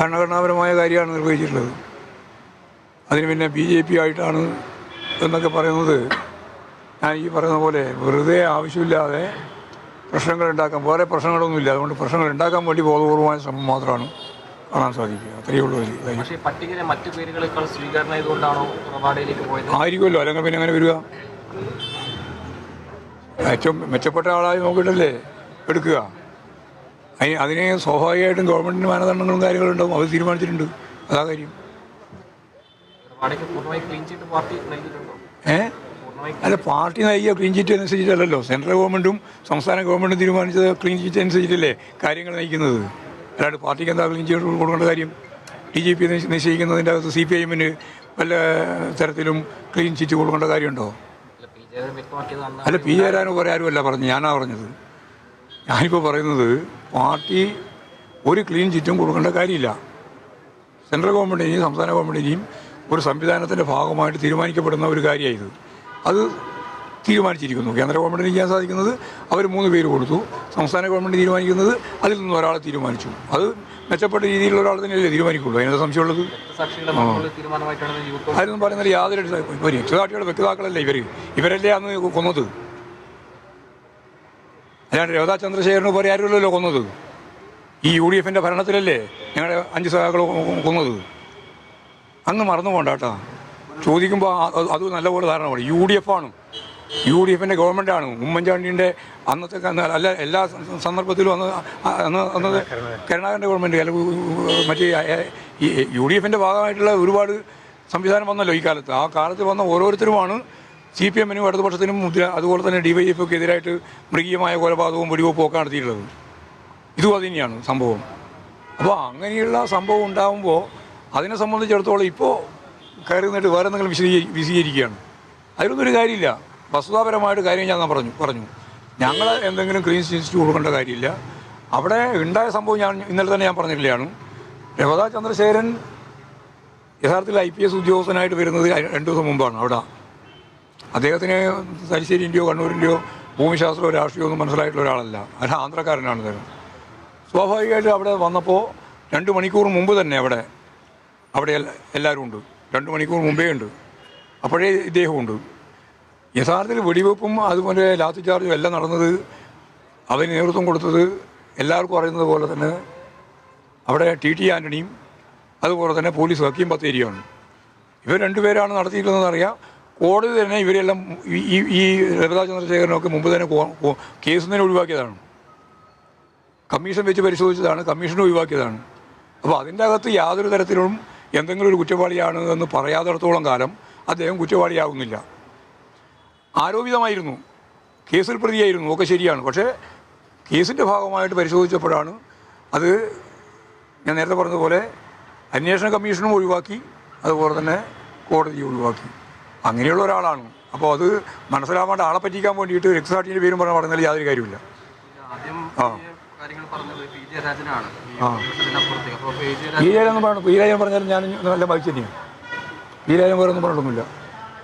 ഭരണഘടനാപരമായ കാര്യമാണ് നിർവഹിച്ചിട്ടുള്ളത്. അതിന് പിന്നെ ബി ജെ പി ആയിട്ടാണ് എന്നൊക്കെ പറയുന്നത്. ഞാൻ ഈ പറയുന്ന പോലെ വെറുതെ ആവശ്യമില്ലാതെ പ്രശ്നങ്ങൾ ഉണ്ടാക്കാൻ വേറെ പ്രശ്നങ്ങളൊന്നുമില്ല. അതുകൊണ്ട് പ്രശ്നങ്ങൾ ഉണ്ടാക്കാൻ വേണ്ടി ബോധപൂർവമായ ശ്രമം മാത്രമാണ് കാണാൻ സാധിക്കുക. അത്രയേ ഉള്ളൂ പക്ഷേ പട്ടികയിലെ മറ്റു പേരുകളേക്കാൾ സ്വീകരണം ഇതുകൊണ്ടാണോ റവാഡയിലേക്ക് പോയത്? ആയിരിക്കുമല്ലോ. അല്ലെങ്കിൽ പിന്നെ അങ്ങനെ വരിക? ഏറ്റവും മെച്ചപ്പെട്ട ആളായി നോക്കിയിട്ടല്ലേ എടുക്കുക. അതിന് അതിന് സ്വാഭാവികമായിട്ടും ഗവൺമെന്റിന് മാനദണ്ഡങ്ങളും കാര്യങ്ങളും ഉണ്ടാവും. അവർ തീരുമാനിച്ചിട്ടുണ്ട്. അതാ കാര്യം. ഏ? അല്ല പാർട്ടി നയിക്കുക ക്ലീൻ ചിറ്റ് അനുസരിച്ചിട്ടല്ലല്ലോ. സെൻട്രൽ ഗവൺമെന്റും സംസ്ഥാന ഗവൺമെന്റും തീരുമാനിച്ചത് ക്ലീൻ ചിറ്റ് അനുസരിച്ചിട്ടല്ലേ കാര്യങ്ങൾ നയിക്കുന്നത്? അല്ലാണ്ട് പാർട്ടിക്ക് എന്താ ക്ലീൻ ചിറ്റ് കൊടുക്കേണ്ട കാര്യം? ഡി ജി പി നിശ്ചയിക്കുന്നതിന്റെ അകത്ത് സി പി ഐ എമ്മിന് വല്ല തരത്തിലും ക്ലീൻ ചിറ്റ് കൊടുക്കേണ്ട കാര്യമുണ്ടോ? അല്ല, പി ജയരാജൻ വ്യക്തമാക്കിയത് അല്ല പി ജയരാനും വേറെ ആരുമല്ല പറഞ്ഞു ഞാനാ പറഞ്ഞത്. ഞാനിപ്പോൾ പറയുന്നത് പാർട്ടി ഒരു ക്ലീൻ ചിറ്റും കൊടുക്കേണ്ട കാര്യമില്ല. സെൻട്രൽ ഗവൺമെന്റിനെയും സംസ്ഥാന ഗവൺമെന്റിനെയും ഒരു സംവിധാനത്തിന്റെ ഭാഗമായിട്ട് തീരുമാനിക്കപ്പെടുന്ന ഒരു കാര്യമായത് അത് തീരുമാനിച്ചിരിക്കുന്നു. കേന്ദ്ര ഗവൺമെന്റിന് ചെയ്യാൻ സാധിക്കുന്നത് അവർ മൂന്ന് പേര് കൊടുത്തു. സംസ്ഥാന ഗവൺമെന്റ് തീരുമാനിക്കുന്നത് അതിൽ നിന്ന് ഒരാളെ തീരുമാനിച്ചു. അത് മെച്ചപ്പെട്ട രീതിയിലുള്ള ഒരാൾ തന്നെയല്ലേ തീരുമാനിക്കുള്ളൂ. അതിനകത്ത് സംശയമുള്ളത്? അതിനൊന്നും പറയുന്നില്ല. യാതൊരു ഒരു രക്ഷിതാക്കളുടെ വ്യക്തിതാക്കളല്ലേ ഇവർ ഇവരല്ലേ അന്ന് കൊന്നത്? അല്ലാണ്ട് രവതാ ചന്ദ്രശേഖരന് പോലെ ആരുമല്ലോ കൊന്നത്? ഈ യു ഡി എഫിന്റെ ഭരണത്തിലല്ലേ ഞങ്ങളുടെ അഞ്ച് സഹാക്കൾ കൊന്നത്? അങ്ങ് മറന്നു പോകണ്ട കേട്ടോ. ചോദിക്കുമ്പോൾ അത് നല്ലപോലെ ധാരണ വേണം യു ഡി എഫ് ആണ് യു ഡി എഫിന്റെ ഗവൺമെന്റാണ് ഉമ്മൻചാണ്ടിന്റെ അന്നത്തെ അല്ല എല്ലാ സന്ദർഭത്തിലും അന്ന് അന്ന് അന്നത് കരുണാകരന്റെ ഗവൺമെന്റ് അല്ല മറ്റേ യു ഡി എഫിന്റെ ഭാഗമായിട്ടുള്ള ഒരുപാട് സംവിധാനം വന്നല്ലോ ഈ കാലത്ത്. ആ കാലത്ത് വന്ന ഓരോരുത്തരുമാണ് സി പി എമ്മിനും ഇടതുപക്ഷത്തിനും അതുപോലെ തന്നെ ഡി വൈ എതിരായിട്ട് മൃഗീയമായ കൊലപാതകവും വെടിവെപ്പും ഒക്കെ നടത്തിയിട്ടുള്ളത്. ഇതും അതുതന്നെയാണ് സംഭവം. അപ്പോൾ അങ്ങനെയുള്ള സംഭവം ഉണ്ടാകുമ്പോൾ അതിനെ സംബന്ധിച്ചിടത്തോളം ഇപ്പോൾ കയറി നിന്നിട്ട് വേറെ എന്തെങ്കിലും വിശദീ വിശദീകരിക്കുകയാണ്. അതിലൊന്നും ഒരു കാര്യമില്ല. വസ്തുതാപരമായിട്ട് കാര്യം ഞാൻ പറഞ്ഞു പറഞ്ഞു. ഞങ്ങൾ എന്തെങ്കിലും ക്ലീൻ ചിറ്റ് കൊടുക്കേണ്ട കാര്യമില്ല. അവിടെ ഉണ്ടായ സംഭവം ഞാൻ ഇന്നലെ തന്നെ ഞാൻ പറഞ്ഞിട്ടില്ലാണ്. രമതാ ചന്ദ്രശേഖരൻ യഥാർത്ഥത്തിൽ ഐ പി എസ് ഉദ്യോഗസ്ഥനായിട്ട് വരുന്നത് രണ്ടു ദിവസം മുമ്പാണ് അവിടെ. അദ്ദേഹത്തിന് തലശ്ശേരിന്റെയോ കണ്ണൂരിന്റെയോ ഭൂമിശാസ്ത്രമോ രാഷ്ട്രീയമോ ഒന്നും മനസ്സിലായിട്ടുള്ള ഒരാളല്ല. അല്ല ആന്ധ്രക്കാരനാണ് അദ്ദേഹം. സ്വാഭാവികമായിട്ടും അവിടെ വന്നപ്പോൾ രണ്ട് മണിക്കൂർ മുമ്പ് തന്നെ അവിടെ അവിടെ എല്ല- എല്ലാവരും ഉണ്ട്. രണ്ട് മണിക്കൂർ മുമ്പേ ഉണ്ട്. അപ്പോഴേ ഇദ്ദേഹമുണ്ട് യഥാർത്ഥത്തിൽ വെടിവെപ്പും അതുപോലെ ലാത്തി ചാർജും എല്ലാം നടന്നത് അതിന് നേതൃത്വം കൊടുത്തത് എല്ലാവർക്കും അറിയുന്നത് പോലെ തന്നെ അവിടെ ടി ടി ആന്റണിയും അതുപോലെ തന്നെ പോലീസ് ഹക്കീം ബത്തേരിയാണ് ഇവർ രണ്ടുപേരാണ് നടത്തിയിട്ടുള്ളതെന്ന് അറിയാം. കോടതി തന്നെ ഇവരെല്ലാം ഈ- ഈ രവിതാ ചന്ദ്രശേഖരനൊക്കെ മുമ്പ് തന്നെ കേസ് തന്നെ ഒഴിവാക്കിയതാണ്. കമ്മീഷൻ വെച്ച് പരിശോധിച്ചതാണ് കമ്മീഷൻ ഒഴിവാക്കിയതാണ്. അപ്പോൾ അതിന്റെ അകത്ത് യാതൊരു തരത്തിലും എന്തെങ്കിലും ഒരു കുറ്റവാളിയാണ് എന്ന് പറയാത്തിടത്തോളം കാലം അദ്ദേഹം കുറ്റവാളിയാകുന്നില്ല ആരോപിതമായിരുന്നു. കേസിൽ പ്രതിയായിരുന്നു. ഒക്കെ ശരിയാണ്. പക്ഷേ കേസിന്റെ ഭാഗമായിട്ട് പരിശോധിച്ചപ്പോഴാണ് അത് ഞാൻ നേരത്തെ പറഞ്ഞതുപോലെ അന്വേഷണ കമ്മീഷനും ഒഴിവാക്കി അതുപോലെ തന്നെ കോടതി ഒഴിവാക്കി. അങ്ങനെയുള്ള ഒരാളാണ്. അപ്പോൾ അത് മനസ്സിലാവാണ്ട് ആളെ പറ്റിക്കാൻ വേണ്ടിയിട്ട് രക്തസാക്ഷിന്റെ പേരും പറഞ്ഞ് പറഞ്ഞാൽ യാതൊരു കാര്യമില്ല ആ. പറഞ്ഞു പീരാജൻ പറഞ്ഞാലും ഞാൻ നല്ല വായിച്ചു തന്നെയാണ്. പീരാജൻ വേറെ ഒന്നും പറഞ്ഞിട്ടൊന്നുമില്ല.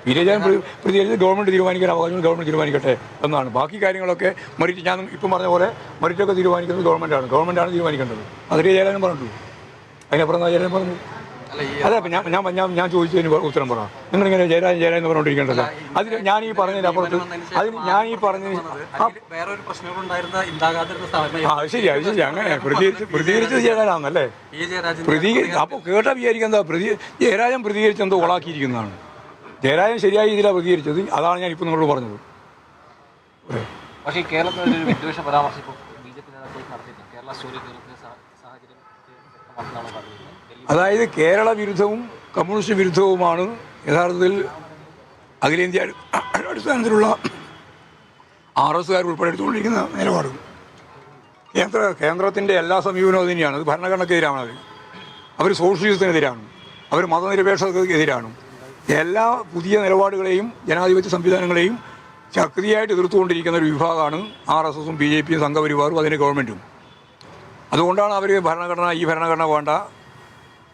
പീരാജൻ പ്രതികരിച്ച് ഗവൺമെന്റ് തീരുമാനിക്കാൻ അവകാശം ഗവൺമെന്റ് തീരുമാനിക്കട്ടെ എന്നാണ്. ബാക്കി കാര്യങ്ങളൊക്കെ മെറിറ്റ് ഞാൻ ഇപ്പം പറഞ്ഞ പോലെ മെറിറ്റൊക്കെ തീരുമാനിക്കുന്നത് ഗവൺമെന്റാണ് ഗവൺമെന്റാണ് തീരുമാനിക്കേണ്ടത്. അതിൽ ജയരാജൻ പറഞ്ഞിട്ടുള്ളൂ. അതിനപ്പുറം ജയരാജൻ പറഞ്ഞു അതെ ഞാൻ ഞാൻ ഞാൻ ഞാൻ ചോദിച്ചതിന് ഉത്തരം പറ. നിങ്ങളിങ്ങനെ ജയരാജൻ ജയരാജൻ എന്ന് പറഞ്ഞുകൊണ്ടിരിക്കേണ്ടത് അതിൽ ഞാൻ ഈ പറഞ്ഞതിന് അപ്പുറത്ത് അതിൽ ഞാൻ ഈ അതിൽ വേറൊരു പ്രശ്നങ്ങളുണ്ടായിരുന്ന ശരി അത് ശരി അങ്ങനെ പ്രതികരിച്ച് പ്രതികരിച്ചത് ജയരാജാണെന്നല്ലേ പി പ്രതികരി അപ്പോൾ കേട്ട വിചാരിക്കുക എന്താ? പ്രതി ജയരാജൻ പ്രതികരിച്ച് എന്തോ ഓളാക്കിയിരിക്കുന്നതാണ്. ജയരാജൻ ശരിയായ രീതിയിലാണ് പ്രതികരിച്ചത്. അതാണ് ഞാൻ ഇപ്പോൾ നിങ്ങളോട് പറഞ്ഞത്. പക്ഷേ കേരളത്തിൽ ഒരു വിദ്വേഷ പരാമർശം ഇപ്പോൾ ബി ജെ പി നേതാക്കൾ നടത്തിയിട്ടുണ്ട് കേരള സ്റ്റോറി കേരളത്തിലെ സാ- സാഹചര്യം വ്യക്തമാക്കുന്നതാണ് പറഞ്ഞിരുന്നത് ഡൽഹി അതായത് കേരള വിരുദ്ധവും കമ്മ്യൂണിസ്റ്റ് വിരുദ്ധവുമാണ് യഥാർത്ഥത്തിൽ അഖിലേന്ത്യ അടിസ്ഥാനത്തിലുള്ള ആർ എസ്സുകാർ ഉൾപ്പെടെ എടുത്തുകൊണ്ടിരിക്കുന്ന നിലപാട്. കേന്ദ്ര കേന്ദ്രത്തിന്റെ എല്ലാ സമീപനവും അതിനെയാണ്. അത് ഭരണഘടനക്കെതിരാണ് അവർ അവർ സോഷ്യലിസത്തിനെതിരാണ്. അവർ മതനിരപേക്ഷതക്കെതിരാണ്. എല്ലാ പുതിയ നിലപാടുകളെയും ജനാധിപത്യ സംവിധാനങ്ങളെയും ശക്തിയായിട്ട് എതിർത്തുകൊണ്ടിരിക്കുന്ന ഒരു വിഭാഗമാണ് ആർ എസ് എസും ബി ജെ പിയും സംഘപരിവാറും അതിന്റെ ഗവൺമെന്റും അതുകൊണ്ടാണ് അവർ ഭരണഘടന ഈ ഭരണഘടന വേണ്ട.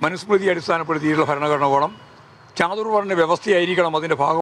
മനുസ്മൃതി അടിസ്ഥാനപ്പെടുത്തിയിട്ടുള്ള ഭരണഘടന വേണം ചാതുർവർണ വ്യവസ്ഥയായിരിക്കണം അതിന്റെ ഭാഗം